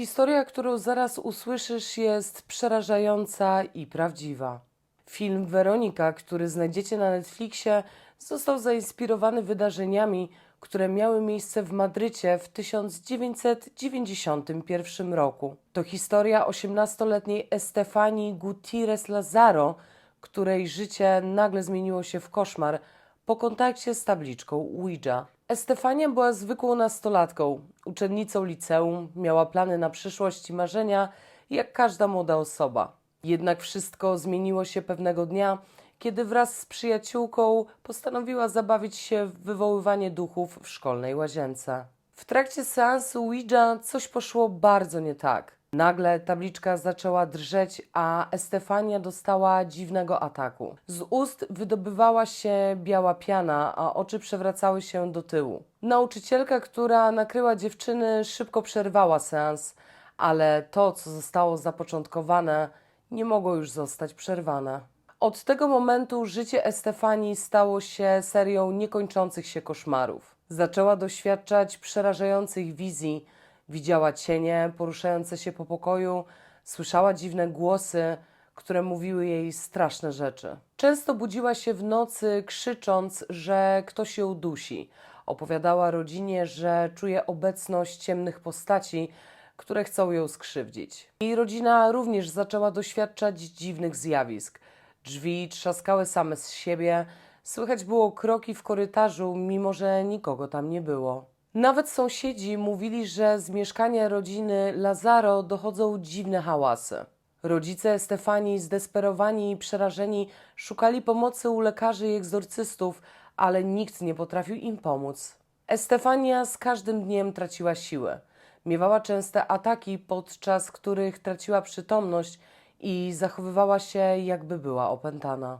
Historia, którą zaraz usłyszysz, jest przerażająca i prawdziwa. Film Weronika, który znajdziecie na Netflixie, został zainspirowany wydarzeniami, które miały miejsce w Madrycie w 1991 roku. To historia 18-letniej Estefanii Gutierrez Lazaro, której życie nagle zmieniło się w koszmar po kontakcie z tabliczką Ouija. Estefania była zwykłą nastolatką, uczennicą liceum, miała plany na przyszłość i marzenia, jak każda młoda osoba. Jednak wszystko zmieniło się pewnego dnia, kiedy wraz z przyjaciółką postanowiła zabawić się w wywoływanie duchów w szkolnej łazience. W trakcie seansu Ouija coś poszło bardzo nie tak. Nagle tabliczka zaczęła drżeć, a Estefania dostała dziwnego ataku. Z ust wydobywała się biała piana, a oczy przewracały się do tyłu. Nauczycielka, która nakryła dziewczyny, szybko przerwała seans, ale to, co zostało zapoczątkowane, nie mogło już zostać przerwane. Od tego momentu życie Estefanii stało się serią niekończących się koszmarów. Zaczęła doświadczać przerażających wizji, widziała cienie poruszające się po pokoju, słyszała dziwne głosy, które mówiły jej straszne rzeczy. Często budziła się w nocy krzycząc, że ktoś ją dusi. Opowiadała rodzinie, że czuje obecność ciemnych postaci, które chcą ją skrzywdzić. Jej rodzina również zaczęła doświadczać dziwnych zjawisk. Drzwi trzaskały same z siebie, słychać było kroki w korytarzu, mimo że nikogo tam nie było. Nawet sąsiedzi mówili, że z mieszkania rodziny Lazaro dochodzą dziwne hałasy. Rodzice Stefanii, zdesperowani i przerażeni, szukali pomocy u lekarzy i egzorcystów, ale nikt nie potrafił im pomóc. Estefania z każdym dniem traciła siłę. Miewała częste ataki, podczas których traciła przytomność i zachowywała się, jakby była opętana.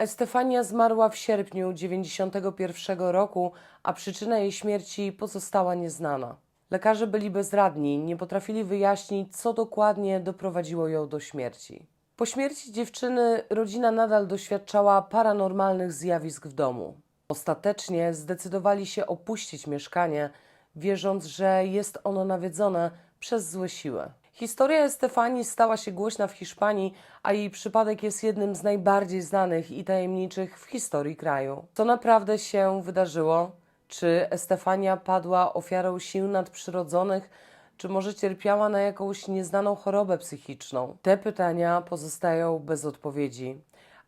Estefania zmarła w sierpniu 91 roku, a przyczyna jej śmierci pozostała nieznana. Lekarze byli bezradni, nie potrafili wyjaśnić, co dokładnie doprowadziło ją do śmierci. Po śmierci dziewczyny rodzina nadal doświadczała paranormalnych zjawisk w domu. Ostatecznie zdecydowali się opuścić mieszkanie, wierząc, że jest ono nawiedzone przez złe siły. Historia Estefanii stała się głośna w Hiszpanii, a jej przypadek jest jednym z najbardziej znanych i tajemniczych w historii kraju. Co naprawdę się wydarzyło? Czy Estefania padła ofiarą sił nadprzyrodzonych, czy może cierpiała na jakąś nieznaną chorobę psychiczną? Te pytania pozostają bez odpowiedzi,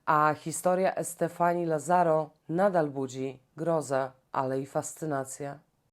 a historia Estefanii Lazaro nadal budzi grozę, ale i fascynację.